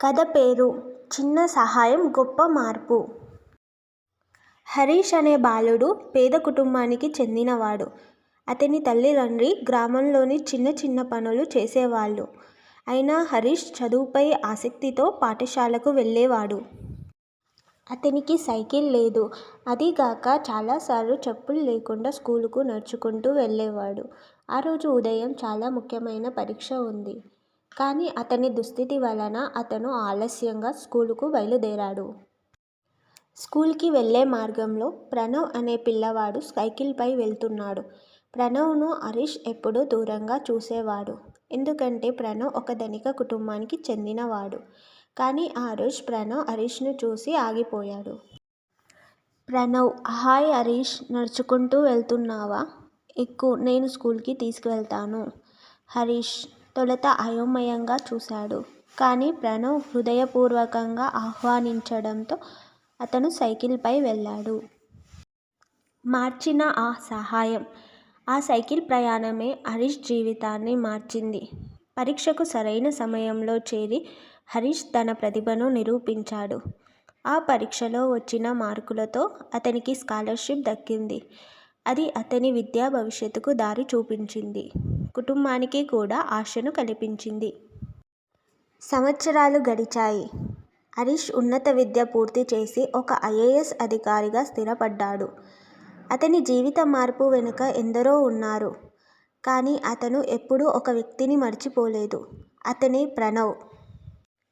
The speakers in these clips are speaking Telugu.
కథ పేరు చిన్న సహాయం గొప్ప మార్పు హరీష్ అనే బాలుడు పేద కుటుంబానికి చెందినవాడు. అతని తల్లిదండ్రి గ్రామంలోని చిన్న చిన్న పనులు చేసేవాళ్ళు. అయినా హరీష్ చదువుపై ఆసక్తితో పాఠశాలకు వెళ్ళేవాడు. అతనికి సైకిల్ లేదు. అదీగాక చాలాసార్లు చెప్పులు లేకుండా స్కూలుకు నడుచుకుంటూ వెళ్ళేవాడు. ఆ రోజు ఉదయం చాలా ముఖ్యమైన పరీక్ష ఉంది. కానీ అతని దుస్థితి వలన అతను ఆలస్యంగా స్కూలుకు బయలుదేరాడు. స్కూల్కి వెళ్ళే మార్గంలో ప్రణవ్ అనే పిల్లవాడు సైకిల్పై వెళ్తున్నాడు. ప్రణవ్ను హరీష్ ఎప్పుడూ దూరంగా చూసేవాడు. ఎందుకంటే ప్రణవ్ ఒక ధనిక కుటుంబానికి చెందినవాడు. కానీ ఆ రోజు ప్రణవ్ హరీష్ను చూసి ఆగిపోయాడు. ప్రణవ్ హాయ్ హరీష్ నడుచుకుంటూ వెళ్తున్నావా? ఎక్కువ నేను స్కూల్కి తీసుకువెళ్తాను హరీష్ తొలుత అయోమయంగా చూశాడు. కానీ ప్రణవ్ హృదయపూర్వకంగా ఆహ్వానించడంతో అతను సైకిల్పై వెళ్ళాడు. మార్చిన ఆ సహాయం! ఆ సైకిల్ ప్రయాణమే హరీష్ జీవితాన్ని మార్చింది. పరీక్షకు సరైన సమయంలో చేరి హరీష్ తన ప్రతిభను నిరూపించాడు. ఆ పరీక్షలో వచ్చిన మార్కులతో అతనికి స్కాలర్షిప్ దక్కింది. అది అతని విద్యా భవిష్యత్తుకు దారి చూపించింది. కుటుంబానికి కూడా ఆశను కల్పించింది. సంవత్సరాలు గడిచాయి. హరీష్ ఉన్నత విద్య పూర్తి చేసి ఒక ఐఏఎస్ అధికారిగా స్థిరపడ్డాడు. అతని జీవిత మార్పు వెనుక ఎందరో ఉన్నారు. కానీ అతను ఎప్పుడూ ఒక వ్యక్తిని మర్చిపోలేదు అతనే ప్రణవ్.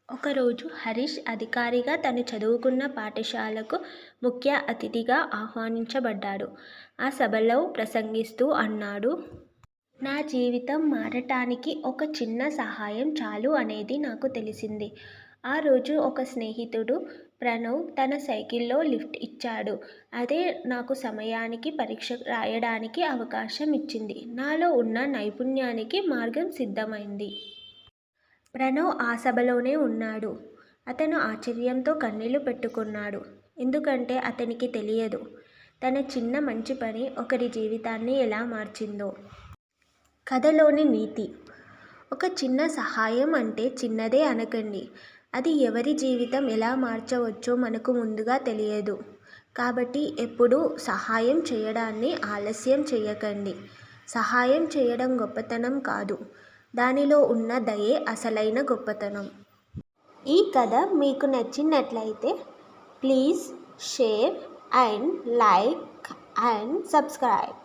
ఒకరోజు హరీష్ అధికారిగా తను చదువుకున్న పాఠశాలకు ముఖ్య అతిథిగా ఆహ్వానించబడ్డాడు. ఆ సభలో ప్రసంగిస్తూ అన్నాడు. నా జీవితం మారటానికి ఒక చిన్న సహాయం చాలు అనేది నాకు తెలిసింది. ఆ రోజు ఒక స్నేహితుడు ప్రణవ్ తన సైకిల్లో లిఫ్ట్ ఇచ్చాడు. అదే నాకు సమయానికి పరీక్ష రాయడానికి అవకాశం ఇచ్చింది. నాలో ఉన్న నైపుణ్యానికి మార్గం సిద్ధమైంది. ప్రణవ్ ఆ సభలోనే ఉన్నాడు. అతను ఆశ్చర్యంతో కన్నీళ్ళు పెట్టుకున్నాడు. ఎందుకంటే అతనికి తెలియదు. తన చిన్న మంచి పని ఒకరి జీవితాన్ని ఎలా మార్చిందో. కథలోని నీతి ఒక చిన్న సహాయం అంటే చిన్నదే అనకండి. అది ఎవరి జీవితం ఎలా మార్చవచ్చో మనకు ముందుగా తెలియదు. కాబట్టి ఎప్పుడూ సహాయం చేయడాన్ని ఆలస్యం చేయకండి. సహాయం చేయడం గొప్పతనం కాదు. దానిలో ఉన్న దయే అసలైన గొప్పతనం. ఈ కథ మీకు నచ్చినట్లయితే please share and like and subscribe.